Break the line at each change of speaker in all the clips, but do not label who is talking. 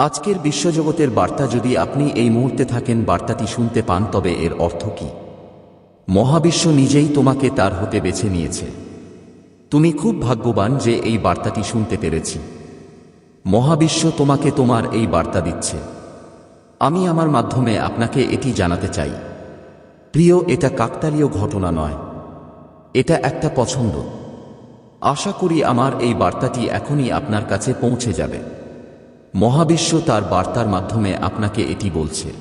আজকের বিশ্বজগতের বার্তা যদি আপনি এই মুহূর্তে থাকেন, বার্তাটি শুনতে পান, তবে এর অর্থ কি? মহাবিশ্ব নিজেই তোমাকে তার হতে বেছে নিয়েছে। তুমি খুব ভাগ্যবান যে এই বার্তাটি শুনতে পেরেছি। মহাবিশ্ব তোমাকে তোমার এই বার্তা দিচ্ছে। আমি আমার মাধ্যমে আপনাকে এটি জানাতে চাই। প্রিয়, এটা কাকতালীয় ঘটনা নয়। এটা একটা পছন্দ। আশা করি আমার এই বার্তাটি এখনই আপনার কাছে পৌঁছে যাবে। মহাবিশ্ব তার বার্তার মাধ্যমে আপনাকে এটি বলছে।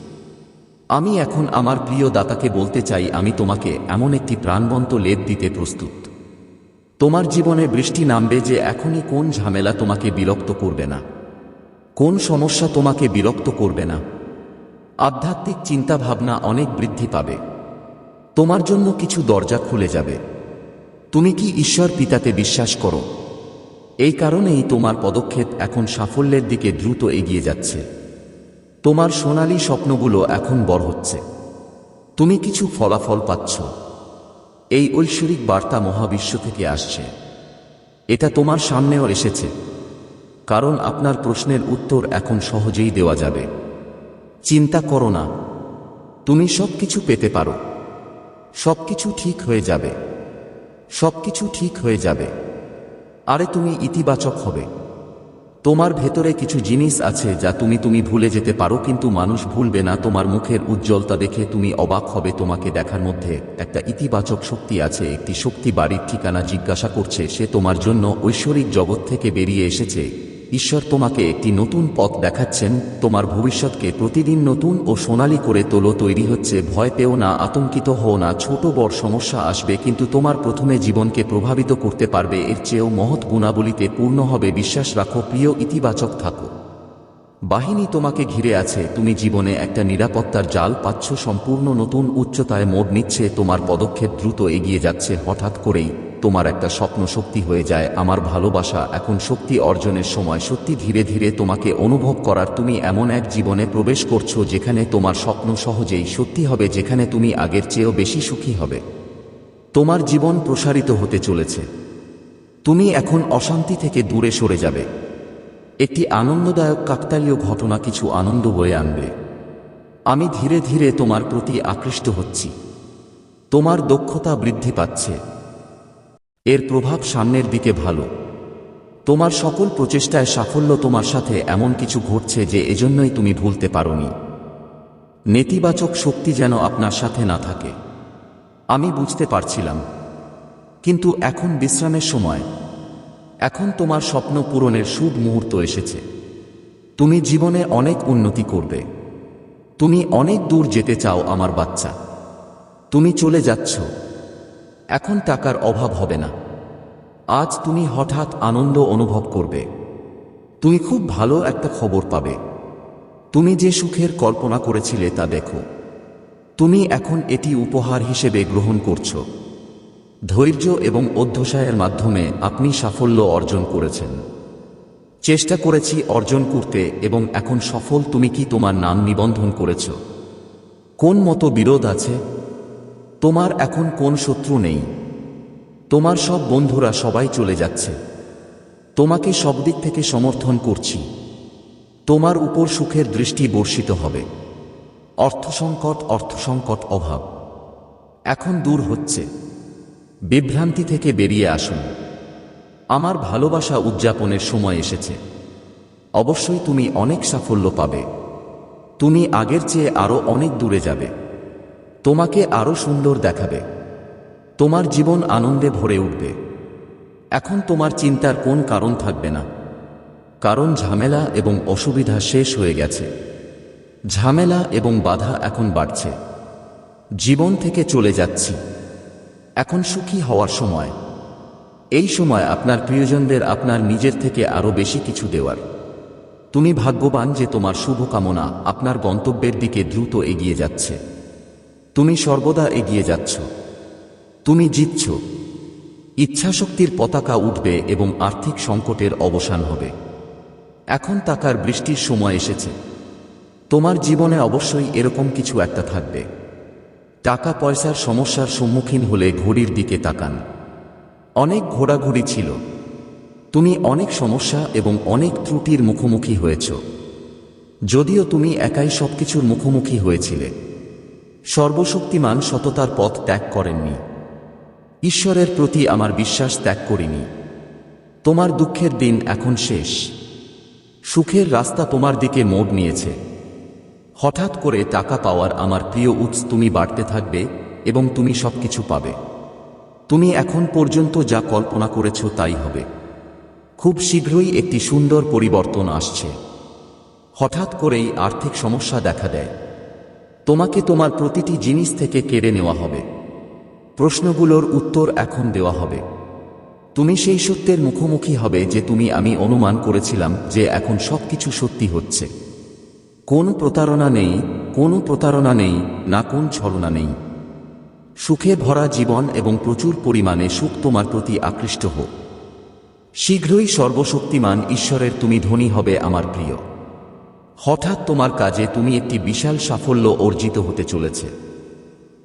আমি এখন আমার প্রিয় দাতাকে বলতে চাই, আমি তোমাকে এমন একটি প্রাণবন্ত লেপ দিতে প্রস্তুত। তোমার জীবনে বৃষ্টি নামবে যে এখনই কোন ঝামেলা তোমাকে বিরক্ত করবে না। কোন সমস্যা তোমাকে বিরক্ত করবে না। আধ্যাত্মিক চিন্তাভাবনা অনেক বৃদ্ধি পাবে। তোমার জন্য কিছু দরজা খুলে যাবে। তুমি কি ঈশ্বর পিতাতে বিশ্বাস করো? এই কারণেই তোমার পদক্ষেপ এখন সাফল্যের দিকে দ্রুত এগিয়ে যাচ্ছে। তোমার সোনালি স্বপ্নগুলো এখন বড় হচ্ছে। তুমি কিছু ফলাফল পাচ্ছ। এই ঐশ্বরিক বার্তা মহাবিশ্ব থেকে আসছে। এটা তোমার সামনেও এসেছে। কারণ আপনার প্রশ্নের উত্তর এখন সহজেই দেওয়া যাবে। চিন্তা করো না। তুমি সব কিছু পেতে পারো। সবকিছু ঠিক হয়ে যাবে। সবকিছু ঠিক হয়ে যাবে। আরে তুমি ইতিবাচক হবে। তোমার ভেতরে কিছু জিনিস আছে যা তুমি তুমি ভুলে যেতে পারো, কিন্তু মানুষ ভুলবে না। তোমার মুখের উজ্জ্বলতা দেখে তুমি অবাক হবে। তোমাকে দেখার মধ্যে একটা ইতিবাচক শক্তি আছে। একটি শক্তি বাড়ির ঠিকানা জিজ্ঞাসা করছে। সে তোমার জন্য ঐশ্বরিক জগৎ থেকে বেরিয়ে এসেছে। ঈশ্বর তোমাকে একটি নতুন পথ দেখাচ্ছেন, তোমার ভবিষ্যৎকে প্রতিদিন নতুন ও সোনালি করে তোলো, তৈরি হচ্ছে, ভয় পেও না, আতঙ্কিত হও না, ছোট বড় সমস্যা আসবে, কিন্তু তোমার প্রথমে জীবনকে প্রভাবিত করতে পারবে, এর চেয়েও মহৎ গুণাবলীতে পূর্ণ হবে, বিশ্বাস রাখো, প্রিয় ইতিবাচক থাকো। বাহিনী তোমাকে ঘিরে আছে, তুমি জীবনে একটা নিরাপত্তার জাল পাচ্ছ, সম্পূর্ণ নতুন উচ্চতায় মোড় নিচ্ছে, তোমার পদক্ষেপ দ্রুত এগিয়ে যাচ্ছে, হঠাৎ করেই। তোমার একটা স্বপ্ন শক্তি হয়ে যায়, আমার ভালোবাসা এখন শক্তি অর্জনের সময় সত্যি ধীরে ধীরে তোমাকে অনুভব করার তুমি এমন এক জীবনে প্রবেশ করছ যেখানে তোমার স্বপ্ন সহজেই সত্যি হবে, যেখানে তুমি আগের চেয়েও বেশি সুখী হবে। তোমার জীবন প্রসারিত হতে চলেছে। তুমি এখন অশান্তি থেকে দূরে সরে যাবে। একটি আনন্দদায়ক কাকতালীয় ঘটনা কিছু আনন্দ বয়ে আনবে। আমি ধীরে ধীরে তোমার প্রতি আকৃষ্ট হচ্ছি। তোমার দক্ষতা বৃদ্ধি পাচ্ছে। এর প্রভাব সামনের দিকে ভালো। তোমার সকল প্রচেষ্টায় সাফল্য তোমার সাথে এমন কিছু ঘটছে যে এজন্যই তুমি ভুলতে পারোনি। নেতিবাচক শক্তি যেন আপনার সাথে না থাকে। আমি বুঝতে পারছিলাম। কিন্তু এখন বিশ্রামের সময়। এখন তোমার স্বপ্ন পূরণের শুভ মুহূর্ত এসেছে। তুমি জীবনে অনেক উন্নতি করবে। তুমি অনেক দূর যেতে চাও আমার বাচ্চা। তুমি চলে যাচ্ছ। এখন টাকার অভাব হবে না। আজ তুমি হঠাৎ আনন্দ অনুভব করবে। তুমি খুব ভালো একটা খবর পাবে। তুমি যে সুখের কল্পনা করেছিলে তা দেখো। তুমি এখন এটি উপহার হিসেবে গ্রহণ করছ। ধৈর্য এবং অধ্যবসায়ের মাধ্যমে আপনি সাফল্য অর্জন করেছেন। চেষ্টা করেছি অর্জন করতে এবং এখন সফল তুমি কি তোমার নাম নিবন্ধন করেছ? কোন মতো বিরোধ আছে? তোমার এখন কোন শত্রু নেই? তোমার সব বন্ধুরা সবাই চলে যাচ্ছে। তোমাকে সব দিক থেকে সমর্থন করছি। তোমার উপর সুখের দৃষ্টি বর্ষিত হবে। অর্থ অর্থসংকট অর্থসংকট অভাব। এখন দূর হচ্ছে। বিভ্রান্তি থেকে বেরিয়ে আসুন। আমার ভালোবাসা উদযাপনের সময় এসেছে। অবশ্যই তুমি অনেক সাফল্য পাবে। তুমি আগের চেয়ে আরও অনেক দূরে যাবে। তোমাকে আরও সুন্দর দেখাবে। তোমার জীবন আনন্দে ভরে উঠবে। এখন তোমার চিন্তার কোন কারণ থাকবে না। কারণ ঝামেলা এবং অসুবিধা শেষ হয়ে গেছে। ঝামেলা এবং বাধা এখন বাড়ছে। জীবন থেকে চলে যাচ্ছি। এখন সুখী হওয়ার সময়। এই সময় আপনার প্রিয়জনদের আপনার নিজের থেকে আরও বেশি কিছু দেওয়ার। তুমি ভাগ্যবান যে তোমার শুভকামনা আপনার গন্তব্যের দিকে দ্রুত এগিয়ে যাচ্ছে। তুমি সর্বদা এগিয়ে যাচ্ছ। তুমি জিতছ। ইচ্ছাশক্তির পতাকা উঠবে এবং আর্থিক সংকটের অবসান হবে। এখন টাকার বৃষ্টির সময় এসেছে। তোমার জীবনে অবশ্যই এরকম কিছু একটা থাকবে। টাকা পয়সার সমস্যার সম্মুখীন হলে ঘড়ির দিকে তাকান। অনেক ঘোরাঘুরি ছিল। তুমি অনেক সমস্যা এবং অনেক ত্রুটির মুখোমুখি হয়েছ। যদিও তুমি একাই সবকিছুর মুখোমুখি হয়েছিলে। সর্বশক্তিমান সততার পথ ত্যাগ করেননি। ঈশ্বরের প্রতি আমার বিশ্বাস ত্যাগ করিনি। তোমার দুঃখের দিন এখন শেষ। সুখের রাস্তা তোমার দিকে মোড় নিয়েছে। হঠাৎ করে টাকা পাওয়ার আমার প্রিয় উৎস তুমি বাড়তে থাকবে এবং তুমি সবকিছু পাবে। তুমি এখন পর্যন্ত যা কল্পনা করেছ তাই হবে। খুব শীঘ্রই একটি সুন্দর পরিবর্তন আসছে। হঠাৎ করেই আর্থিক সমস্যা দেখা দেয়। তোমাকে তোমার প্রতিটি জিনিস থেকে কেড়ে নেওয়া হবে। প্রশ্নগুলোর উত্তর এখন দেওয়া হবে। তুমি সেই সত্যের মুখোমুখি হবে যে তুমি আমি অনুমান করেছিলাম যে এখন সবকিছু সত্যি হচ্ছে। কোন প্রতারণা নেই, কোনো প্রতারণা নেই, না কোন ছলনা নেই। সুখে ভরা জীবন এবং প্রচুর পরিমাণে সুখ তোমার প্রতি আকৃষ্ট হোক শীঘ্রই সর্বশক্তিমান ঈশ্বরের তুমি ধনী হবে আমার প্রিয়। হঠাৎ তোমার কাজে তুমি একটি বিশাল সাফল্য অর্জিত হতে চলেছে।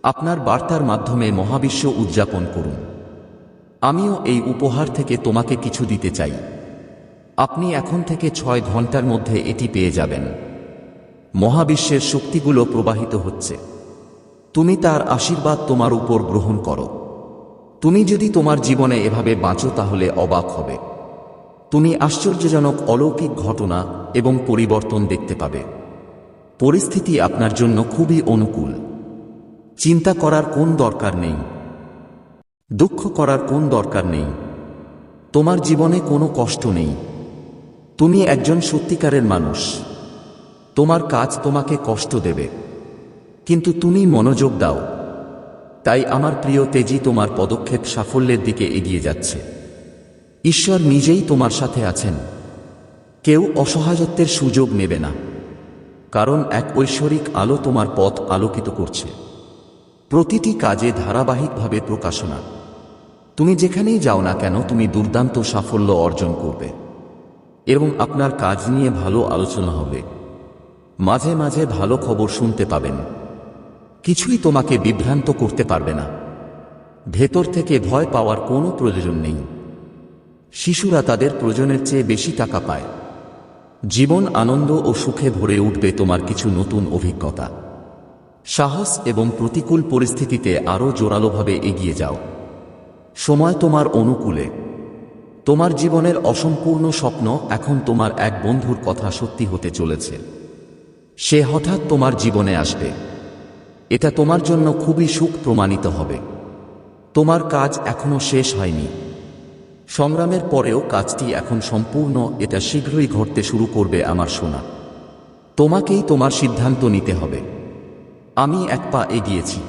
আপনার বার্তার মাধ্যমে মহাবিশ্ব উদযাপন করুন। আমিও এই উপহার থেকে তোমাকে কিছু দিতে চাই। আপনি এখন থেকে ছয় ঘণ্টার মধ্যে এটি পেয়ে যাবেন। মহাবিশ্বের শক্তিগুলো প্রবাহিত হচ্ছে। তুমি তার আশীর্বাদ তোমার উপর গ্রহণ করো। তুমি যদি তোমার জীবনে এভাবে বাঁচো তাহলে অবাক হবে। তুমি আশ্চর্যজনক অলৌকিক ঘটনা এবং পরিবর্তন দেখতে পাবে। পরিস্থিতি আপনার জন্য খুবই অনুকূল। চিন্তা করার কোন দরকার নেই। দুঃখ করার কোন দরকার নেই। তোমার জীবনে কোনো কষ্ট নেই। তুমি একজন সত্যিকারের মানুষ। তোমার কাজ তোমাকে কষ্ট দেবে। কিন্তু তুমি মনোযোগ দাও। তাই আমার প্রিয় তেজি তোমার পদক্ষেপ সাফল্যের দিকে এগিয়ে যাচ্ছে। ঈশ্বর নিজেই তোমার সাথে আছেন। কেউ অসহায়ত্বের সুযোগ নেবে না, কারণ এক ঐশ্বরিক আলো তোমার পথ আলোকিত করছে। প্রতিটি কাজে ধারাবাহিকভাবে প্রকাশনা। তুমি যেখানেই যাও না কেন, তুমি দুর্দান্ত সাফল্য অর্জন করবে এবং আপনার কাজ নিয়ে ভালো আলোচনা হবে। মাঝে মাঝে ভালো খবর শুনতে পাবেন। কিছুই তোমাকে বিভ্রান্ত করতে পারবে না। ভেতর থেকে ভয় পাওয়ার কোনো প্রয়োজন নেই। শিশুরা তাদের প্রয়োজনের চেয়ে বেশি টাকা পায়। জীবন আনন্দ ও সুখে ভরে উঠবে তোমার কিছু নতুন অভিজ্ঞতা। সাহস এবং প্রতিকূল পরিস্থিতিতে আরও জোরালোভাবে এগিয়ে যাও। সময় তোমার অনুকূলে। তোমার জীবনের অসম্পূর্ণ স্বপ্ন এখন তোমার এক বন্ধুর কথা সত্যি হতে চলেছে। সে হঠাৎ তোমার জীবনে আসবে। এটা তোমার জন্য খুবই সুখ প্রমাণিত হবে। তোমার কাজ এখনও শেষ হয়নি। সংগ্রামের পরেও কাজটি এখন সম্পূর্ণ, এটা শীঘ্রই ঘটতে শুরু করবে আমার শোনা তোমাকেই তোমার সিদ্ধান্ত নিতে হবে। আমি এক পা এগিয়েছি।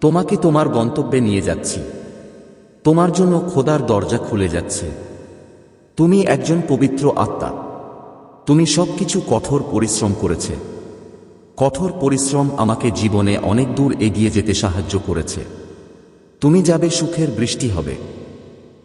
তোমাকে তোমার গন্তব্যে নিয়ে যাচ্ছি। তোমার জন্য খোদার দরজা খুলে যাচ্ছে। তুমি একজন পবিত্র আত্মা। তুমি সবকিছু কঠোর পরিশ্রম করেছে। কঠোর পরিশ্রম আমাকে জীবনে অনেক দূর এগিয়ে যেতে সাহায্য করেছে। তুমি যাবে সুখের বৃষ্টি হবে।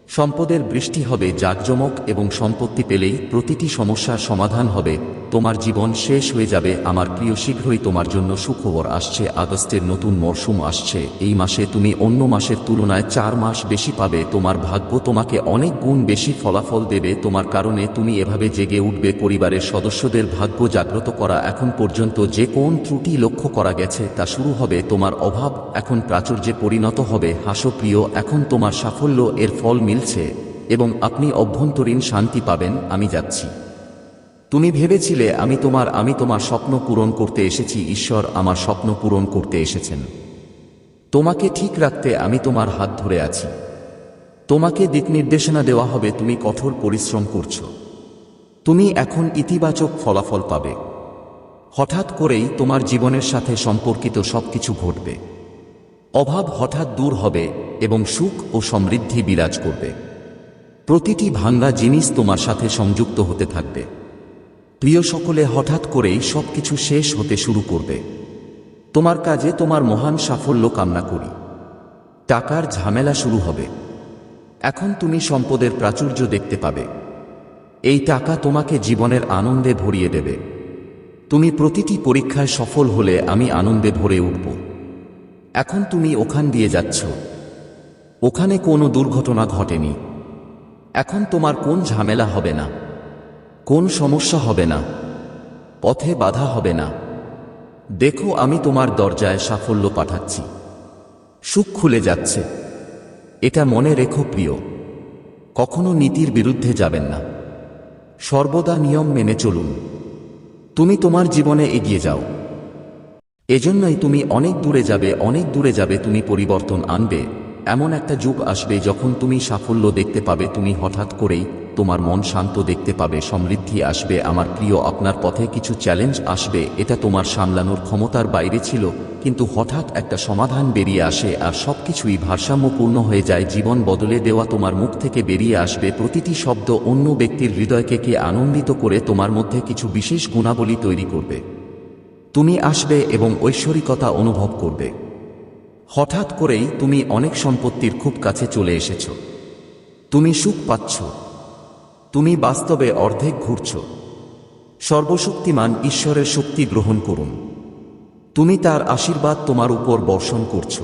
সম্পদের বৃষ্টি হবে জাঁকজমক এবং সম্পত্তি পেলেই প্রতিটি সমস্যার সমাধান হবে। তোমার জীবন শেষ হয়ে যাবে। আমার প্রিয়, শীঘ্রই তোমার জন্য সুখবর আসছে। আগস্টের নতুন মরশুম আসছে। এই মাসে তুমি অন্য মাসের তুলনায় চার মাস বেশি পাবে। তোমার ভাগ্য তোমাকে অনেক গুণ বেশি ফলাফল দেবে। তোমার কারণে তুমি এভাবে জেগে উঠবে। পরিবারের সদস্যদের ভাগ্য জাগ্রত করা এখন পর্যন্ত যে কোন ত্রুটি লক্ষ্য করা গেছে তা শুরু হবে। তোমার অভাব এখন প্রাচুর্যে পরিণত হবে। হাসপ্রিয় এখন তোমার সাফল্য এর ফল মিলছে এবং আপনি অভ্যন্তরীণ শান্তি পাবেন, আমি যাচ্ছি। তুমি ভেবেছিলে, আমি তোমার আমি তোমার স্বপ্ন পূরণ করতে এসেছি, ঈশ্বর আমার স্বপ্ন পূরণ করতে এসেছেন। তোমাকে ঠিক রাখতে আমি তোমার হাত ধরে আছি। তোমাকে দিক নির্দেশনা দেওয়া হবে, তুমি কঠোর পরিশ্রম করছ। তুমি এখন ইতিবাচক ফলাফল পাবে। হঠাৎ করেই তোমার জীবনের সাথে সম্পর্কিত সবকিছু ঘটবে। অভাব হঠাৎ দূর হবে এবং সুখ ও সমৃদ্ধি বিরাজ করবে। প্রতিটি ভাঙ্গা জিনিস তোমার সাথে সংযুক্ত হতে থাকবে। প্রিয় সকলে, হঠাৎ করেই সবকিছু শেষ হতে শুরু করবে। তোমার কাজে তোমার মহান সাফল্য কামনা করি। টাকার ঝামেলা শুরু হবে। এখন তুমি সম্পদের প্রাচুর্য দেখতে পাবে। এই টাকা তোমাকে জীবনের আনন্দে ভরিয়ে দেবে। তুমি প্রতিটি পরীক্ষায় সফল হলে আমি আনন্দে ভরে উঠব। এখন তুমি ওখান দিয়ে যাচ্ছ। ওখানে কোনো দুর্ঘটনা ঘটেনি। এখন তোমার কোন ঝামেলা হবে না। কোন সমস্যা হবে না। পথে বাধা হবে না। দেখো আমি তোমার দরজায় সাফল্য পাঠাচ্ছি। সুখ খুলে যাচ্ছে। এটা মনে রেখো প্রিয়। কখনো নীতির বিরুদ্ধে যাবেন না। সর্বদা নিয়ম মেনে চলুন। তুমি তোমার জীবনে এগিয়ে যাও। এজন্যই তুমি অনেক দূরে যাবে, অনেক দূরে যাবে, তুমি পরিবর্তন আনবে। এমন একটা যুগ আসবে যখন তুমি সাফল্য দেখতে পাবে, তুমি হঠাৎ করেই তোমার মন শান্ত দেখতে পাবে, সমৃদ্ধি আসবে, আমার প্রিয়, আপনার পথে কিছু চ্যালেঞ্জ আসবে, এটা তোমার সামলানোর ক্ষমতার বাইরে ছিল, কিন্তু হঠাৎ একটা সমাধান বেরিয়ে আসে আর সবকিছুই ভারসাম্যপূর্ণ হয়ে যায়, জীবন বদলে দেওয়া তোমার মুখ থেকে বেরিয়ে আসবে, প্রতিটি শব্দ অন্য ব্যক্তির হৃদয়কে কে আনন্দিত করে তোমার মধ্যে কিছু বিশেষ গুণাবলী তৈরি করবে। তুমি আসবে এবং ঐশ্বরিকতা অনুভব করবে। হঠাৎ করেই তুমি অনেক সম্পত্তির খুব কাছে চলে এসেছ। তুমি সুখ পাচ্ছ। তুমি বাস্তবে অর্ধেক ঘুরছ। সর্বশক্তিমান ঈশ্বরের শক্তি গ্রহণ করুন। তুমি তার আশীর্বাদ তোমার উপর বর্ষণ করছ।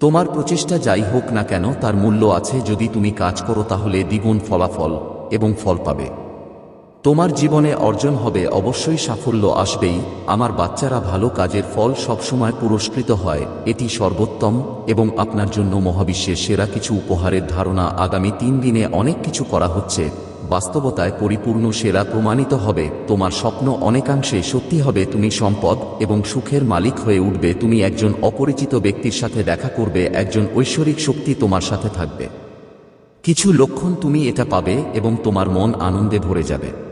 তোমার প্রচেষ্টা যাই হোক না কেন তার মূল্য আছে যদি তুমি কাজ করো তাহলে দ্বিগুণ ফলাফল এবং ফল পাবে। তোমার জীবনে অর্জন হবে, অবশ্যই সাফল্য আসবেই। আমার বাচ্চারা ভালো কাজের ফল সবসময় পুরস্কৃত হয়। এটি সর্বোত্তম এবং আপনার জন্য মহাবিশ্বের সেরা কিছু উপহারের ধারণা। আগামী তিন দিনে অনেক কিছু করা হচ্ছে। বাস্তবতায় পরিপূর্ণ সেরা প্রমাণিত হবে। তোমার স্বপ্ন অনেকাংশে সত্যি হবে। তুমি সম্পদ এবং সুখের মালিক হয়ে উঠবে। তুমি একজন অপরিচিত ব্যক্তির সাথে দেখা করবে। একজন ঐশ্বরিক শক্তি তোমার সাথে থাকবে। কিছু লক্ষণ তুমি এটা পাবে এবং তোমার মন আনন্দে ভরে যাবে।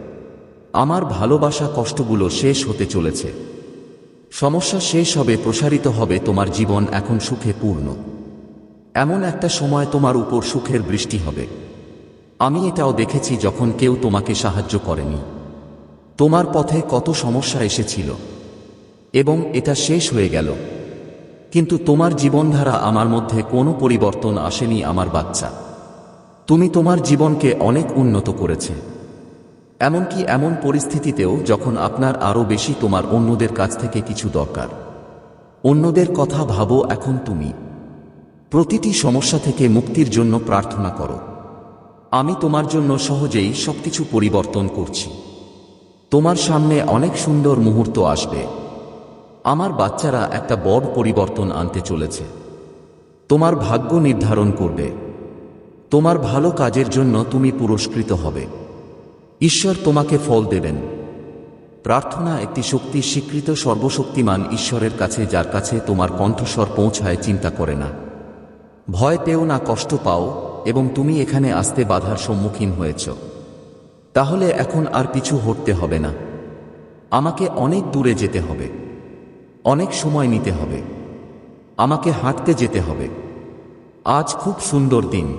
আমার ভালোবাসা কষ্টগুলো শেষ হতে চলেছে। সমস্যা শেষ হবে, প্রসারিত হবে, তোমার জীবন এখন সুখে পূর্ণ। এমন একটা সময় তোমার উপর সুখের বৃষ্টি হবে। আমি এটাও দেখেছি যখন কেউ তোমাকে সাহায্য করেনি। তোমার পথে কত সমস্যা এসেছিল। এবং এটা শেষ হয়ে গেল। কিন্তু তোমার জীবনধারা আমার মধ্যে কোনো পরিবর্তন আসেনি, আমার বাচ্চা। তুমি তোমার জীবনকে অনেক উন্নত করেছে। এমনকি এমন পরিস্থিতিতেও যখন আপনার আরও বেশি তোমার অন্যদের কাছ থেকে কিছু দরকার। অন্যদের কথা ভাবো এখন তুমি। প্রতিটি সমস্যা থেকে মুক্তির জন্য প্রার্থনা করো। আমি তোমার জন্য সহজেই সবকিছু পরিবর্তন করছি। তোমার সামনে অনেক সুন্দর মুহূর্ত আসবে। আমার বাচ্চারা একটা বড় পরিবর্তন আনতে চলেছে। তোমার ভাগ্য নির্ধারণ করবে। তোমার ভালো কাজের জন্য তুমি পুরস্কৃত হবে। ঈশ্বর তোমাকে ফল দেবেন। প্রার্থনা একটি শক্তি স্বীকৃত সর্বশক্তিমান ঈশ্বরের কাছে, যার কাছে তোমার কণ্ঠস্বর পৌঁছায়, চিন্তা করে না। ভয় পেও না, কষ্ট পাও, এবং তুমি এখানে আসতে বাধার সম্মুখীন হয়েছ। তাহলে এখন আর পিছু হটতে হবে না। আমাকে অনেক দূরে যেতে হবে। অনেক সময় নিতে হবে। আমাকে হাঁটতে যেতে হবে। আজ খুব সুন্দর দিন।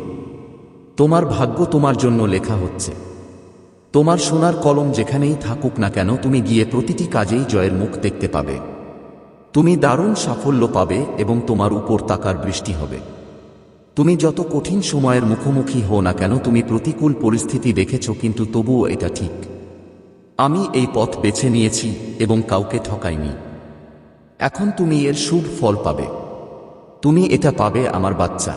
তোমার ভাগ্য তোমার জন্য লেখা হচ্ছে। তোমার সোনার কলম যেখানেই থাকুক না কেন, তুমি গিয়ে প্রতিটি কাজেই জয়ের মুখ দেখতে পাবে। তুমি দারুণ সাফল্য পাবে এবং তোমার উপর তাকার বৃষ্টি হবে। তুমি যত কঠিন সময়ের মুখোমুখি হও না কেন, তুমি প্রতিকূল পরিস্থিতি দেখেছ, কিন্তু তবুও এটা ঠিক। আমি এই পথ বেছে নিয়েছি এবং কাউকে ঠকাইনি। এখন তুমি এর শুভ ফল পাবে। তুমি এটা পাবে আমার বাচ্চা।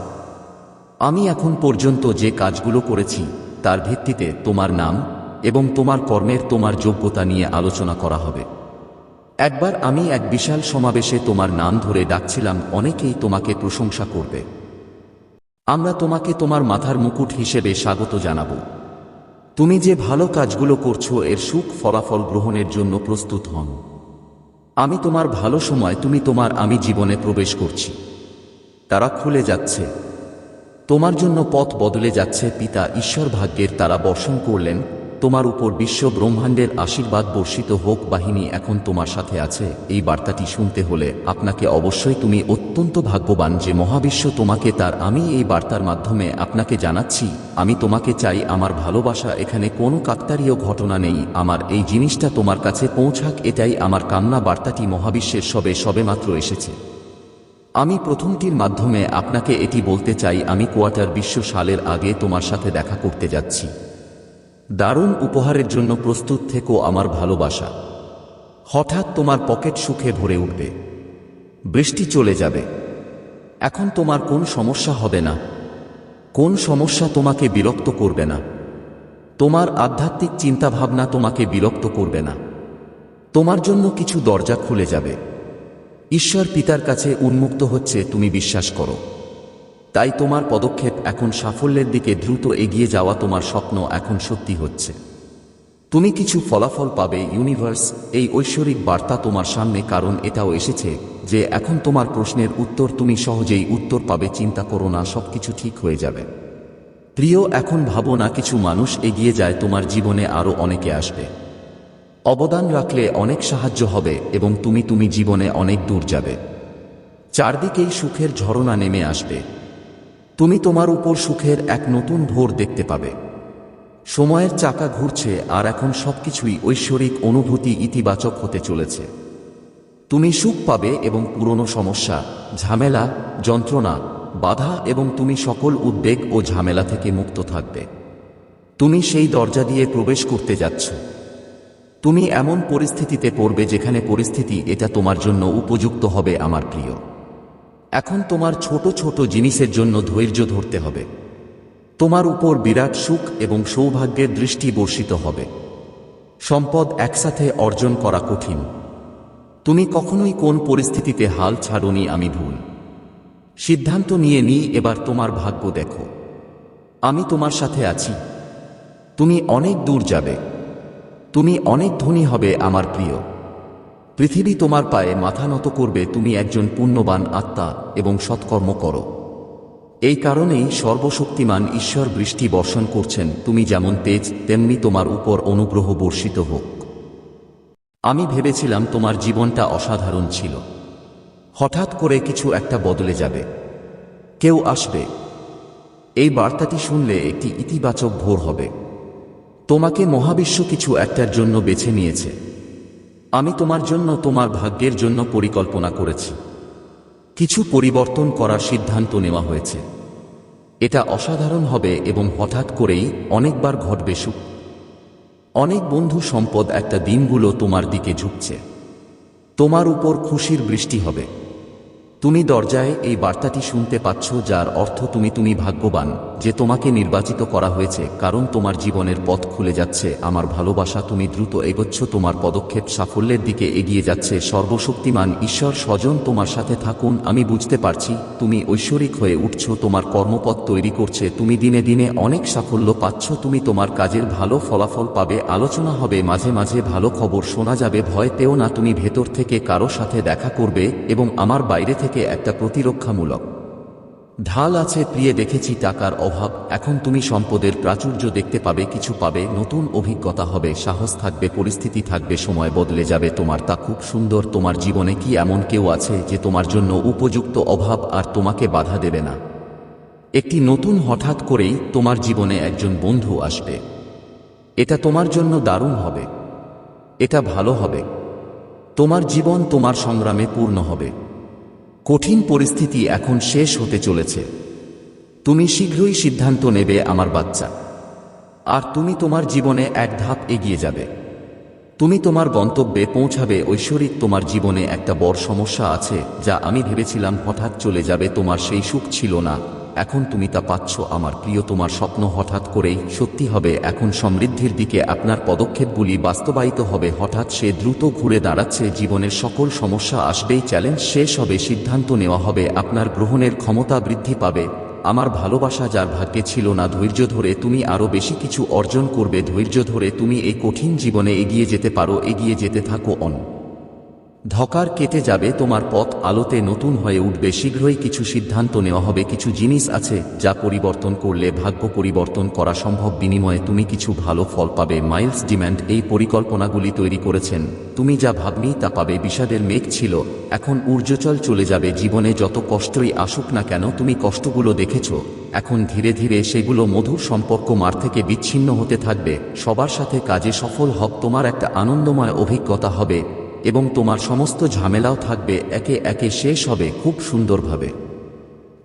আমি এখন পর্যন্ত যে কাজগুলো করেছি, তার ভিত্তিতে তোমার নাম এবং তোমার কর্মের তোমার যোগ্যতা নিয়ে আলোচনা করা হবে। একবার আমি এক বিশাল সমাবেশে তোমার নাম ধরে ডাকছিলাম, অনেকেই তোমাকে প্রশংসা করবে। আমরা তোমাকে তোমার মাথার মুকুট হিসেবে স্বাগত জানাব। তুমি যে ভালো কাজগুলো করছ, এর সুখ ফলাফল গ্রহণের জন্য প্রস্তুত হন। আমি তোমার ভালো সময়, তুমি তোমার আমি জীবনে প্রবেশ করছি। তারা খুলে যাচ্ছে। তোমার জন্য পথ বদলে যাচ্ছে, পিতা ঈশ্বর ভাগ্যের তারা বর্ষণ করলেন। তোমার উপর বিশ্ব ব্রহ্মাণ্ডের আশীর্বাদ বর্ষিত হোক বাহিনী এখন তোমার সাথে আছে। এই বার্তাটি শুনতে হলে আপনাকে অবশ্যই তুমি অত্যন্ত ভাগ্যবান যে মহাবিশ্ব তোমাকে তার আমি এই বার্তার মাধ্যমে আপনাকে জানাচ্ছি। আমি তোমাকে চাই আমার ভালোবাসা এখানে কোনো কাকতারীয় ঘটনা নেই। আমার এই জিনিসটা তোমার কাছে পৌঁছাক, এটাই আমার কান্না বার্তাটি মহাবিশ্বের সবে সবেমাত্র এসেছে। আমি প্রথমটির মাধ্যমে আপনাকে এটি বলতে চাই, আমি কোয়ার্টার বিশ্ব সালের আগে তোমার সাথে দেখা করতে যাচ্ছি। দারুণ উপহারের জন্য প্রস্তুত থেকো আমার ভালোবাসা। হঠাৎ তোমার পকেট সুখে ভরে উঠবে। বৃষ্টি চলে যাবে। এখন তোমার কোন সমস্যা হবে না। কোন সমস্যা তোমাকে বিরক্ত করবে না। তোমার আধ্যাত্মিক চিন্তাভাবনা তোমাকে বিরক্ত করবে না। তোমার জন্য কিছু দরজা খুলে যাবে। ঈশ্বর পিতার কাছে উন্মুক্ত হচ্ছে, তুমি বিশ্বাস করো। তাই তোমার পদক্ষেপ এখন সাফল্যের দিকে দ্রুত এগিয়ে যাওয়া তোমার স্বপ্ন এখন সত্যি হচ্ছে। তুমি কিছু ফলাফল পাবে, ইউনিভার্স, এই ঐশ্বরিক বার্তা তোমার সামনে, কারণ এটাও এসেছে যে এখন তোমার প্রশ্নের উত্তর তুমি সহজেই উত্তর পাবে, চিন্তা করো না, সবকিছু ঠিক হয়ে যাবে। প্রিয়, এখন ভাবো না, কিছু মানুষ এগিয়ে যায়, তোমার জীবনে আরও অনেকে আসবে। অবদান রাখলে অনেক সাহায্য হবে এবং তুমি তুমি জীবনে অনেক দূর যাবে। চারদিকেই সুখের ঝরনা নেমে আসবে। তুমি তোমার উপর সুখের এক নতুন ভোর দেখতে পাবে। সময়ের চাকা ঘুরছে আর এখন সবকিছুই ঐশ্বরিক অনুভূতি ইতিবাচক হতে চলেছে। তুমি সুখ পাবে এবং পুরনো সমস্যা, ঝামেলা, যন্ত্রণা, বাধা এবং তুমি সকল উদ্বেগ ও ঝামেলা থেকে মুক্ত থাকবে। তুমি সেই দরজা দিয়ে প্রবেশ করতে যাচ্ছ। তুমি এমন পরিস্থিতিতে পড়বে যেখানে পরিস্থিতি এটা তোমার জন্য উপযুক্ত হবে আমার প্রিয়। এখন তোমার ছোট ছোট জিনিসের জন্য ধৈর্য ধরতে হবে। তোমার উপর বিরাট সুখ এবং সৌভাগ্যের দৃষ্টি বর্ষিত হবে। সম্পদ একসাথে অর্জন করা কঠিন। তুমি কখনোই কোন পরিস্থিতিতে হাল ছাড়নি, আমি ভুল সিদ্ধান্ত নিয়ে নি এবার তোমার ভাগ্য দেখো। আমি তোমার সাথে আছি। তুমি অনেক দূর যাবে। তুমি অনেক ধনী হবে, আমার প্রিয়। পৃথিবী তোমার পায়ে মাথা নত করবে, তুমি একজন পুণ্যবান আত্মা এবং সৎকর্ম করো। এই কারণেই সর্বশক্তিমান ঈশ্বর বৃষ্টি বর্ষণ করছেন, তুমি যেমন তেজ, তেমনি তোমার উপর অনুগ্রহ বর্ষিত হোক। আমি ভেবেছিলাম তোমার জীবনটা অসাধারণ ছিল। হঠাৎ করে কিছু একটা বদলে যাবে। কেউ আসবে। এই বার্তাটি শুনলে একটি ইতিবাচক ভোর হবে। তোমাকে মহাবিশ্ব কিছু একটার জন্য বেছে নিয়েছে। আমি তোমার জন্য তোমার ভাগ্যের জন্য পরিকল্পনা করেছি। কিছু পরিবর্তন করার সিদ্ধান্ত নেওয়া হয়েছে। এটা অসাধারণ হবে এবং হঠাৎ করেই অনেকবার ঘটবে সুখ অনেক বন্ধু সম্পদ একটা দিনগুলো তোমার দিকে ঝুঁকছে। তোমার উপর খুশির বৃষ্টি হবে। তুমি দরজায় এই বার্তাটি শুনতে পাচ্ছ, যার অর্থ তুমি তুমি ভাগ্যবান, যে তোমাকে নির্বাচিত করা হয়েছে, কারণ তোমার জীবনের পথ খুলে যাচ্ছে, আমার ভালোবাসা তুমি দ্রুত এগোচ্ছ, তোমার পদক্ষেপ সাফল্যের দিকে এগিয়ে যাচ্ছে, সর্বশক্তিমান ঈশ্বর স্বজন তোমার সাথে থাকুন, আমি বুঝতে পারছি, তুমি ঐশ্বরিক হয়ে উঠছ, তোমার কর্মপথ তৈরি করছে, তুমি দিনে দিনে অনেক সাফল্য পাচ্ছ, তুমি তোমার কাজের ভালো ফলাফল পাবে, আলোচনা হবে, মাঝে মাঝে ভালো খবর শোনা যাবে, ভয় পেও না, তুমি ভেতর থেকে কারও সাথে দেখা করবে, এবং আমার বাইরে থেকে একটা প্রতিরক্ষামূলক। ঢাল আছে, প্রিয়ে দেখেছি টাকার অভাব। এখন তুমি সম্পদের প্রাচুর্য দেখতে পাবে, কিছু পাবে, নতুন অভিজ্ঞতা হবে, সাহস থাকবে, পরিস্থিতি থাকবে, সময় বদলে যাবে, তোমার তা খুব সুন্দর, তোমার জীবনে কি এমন কেউ আছে যে তোমার জন্য উপযুক্ত অভাব আর তোমাকে বাধা দেবে না? একটি নতুন হঠাৎ করেই তোমার জীবনে একজন বন্ধু আসবে। এটা তোমার জন্য দারুণ হবে। এটা ভালো হবে। তোমার জীবন তোমার সংগ্রামে পূর্ণ হবে। কঠিন পরিস্থিতি এখন শেষ হতে চলেছে। তুমি শীঘ্রই সিদ্ধান্ত নেবে আমার বাচ্চা। আর তুমি তোমার জীবনে এক ধাপ এগিয়ে যাবে। তুমি তোমার গন্তব্যে পৌঁছাবে, ঐশ্বরিক তোমার জীবনে একটা বড় সমস্যা আছে, যা আমি ভেবেছিলাম হঠাৎ চলে যাবে, তোমার সেই সুখ ছিল না। এখন তুমি তা পাচ্ছ, আমার প্রিয়, তোমার স্বপ্ন হঠাৎ করেই সত্যি হবে। এখন সমৃদ্ধির দিকে আপনার পদক্ষেপগুলি বাস্তবায়িত হবে। হঠাৎ সে দ্রুত ঘুরে দাঁড়াচ্ছে, জীবনের সকল সমস্যা আসবেই, চ্যালেঞ্জ শেষ হবে, সিদ্ধান্ত নেওয়া হবে, আপনার গ্রহণের ক্ষমতা বৃদ্ধি পাবে। আমার ভালোবাসা যার ভাগ্যে ছিল না, ধৈর্য ধরে তুমি আরও বেশি কিছু অর্জন করবে। ধৈর্য ধরে তুমি এই কঠিন জীবনে এগিয়ে যেতে পারো, এগিয়ে যেতে থাকো, অন। ধকার কেটে যাবে, তোমার পথ আলোতে নতুন হয়ে উঠবে, শীঘ্রই কিছু সিদ্ধান্ত নেওয়া হবে, কিছু জিনিস আছে যা পরিবর্তন করলে, ভাগ্য পরিবর্তন করা সম্ভব। বিনিময়ে তুমি কিছু ভালো ফল পাবে। মাইলস ডিম্যান্ড এই পরিকল্পনাগুলি তৈরি করেছেন। তুমি যা ভাবনি তা পাবে। বিষাদের মেঘ ছিল। এখন ঊর্ধ্বচল চলে যাবে। জীবনে যত কষ্টই আসুক না কেন, তুমি কষ্টগুলো দেখেছ। এখন ধীরে ধীরে সেগুলো মধুর সম্পর্ক মার থেকে বিচ্ছিন্ন হতে থাকবে। সবার সাথে কাজে সফল হক তোমার একটা আনন্দময় অভিজ্ঞতা হবে। এবং তোমার সমস্ত ঝামেলাও থাকবে, একে একে শেষ হবে খুব সুন্দরভাবে।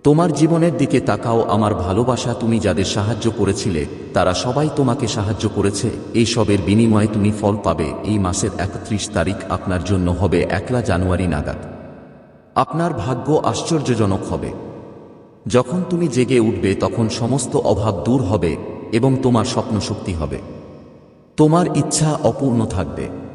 তোমার জীবনের দিকে তাকাও, আমার ভালোবাসা তুমি যাদের সাহায্য করেছিলে, তারা সবাই তোমাকে সাহায্য করেছে এই সবের বিনিময়ে তুমি ফল পাবে, এই মাসের একত্রিশ তারিখ আপনার জন্য হবে একলা জানুয়ারি নাগাদ। আপনার ভাগ্য আশ্চর্যজনক হবে। যখন তুমি জেগে উঠবে, তখন সমস্ত অভাব দূর হবে এবং তোমার স্বপ্নশক্তি হবে। তোমার ইচ্ছা অপূর্ণ থাকবে।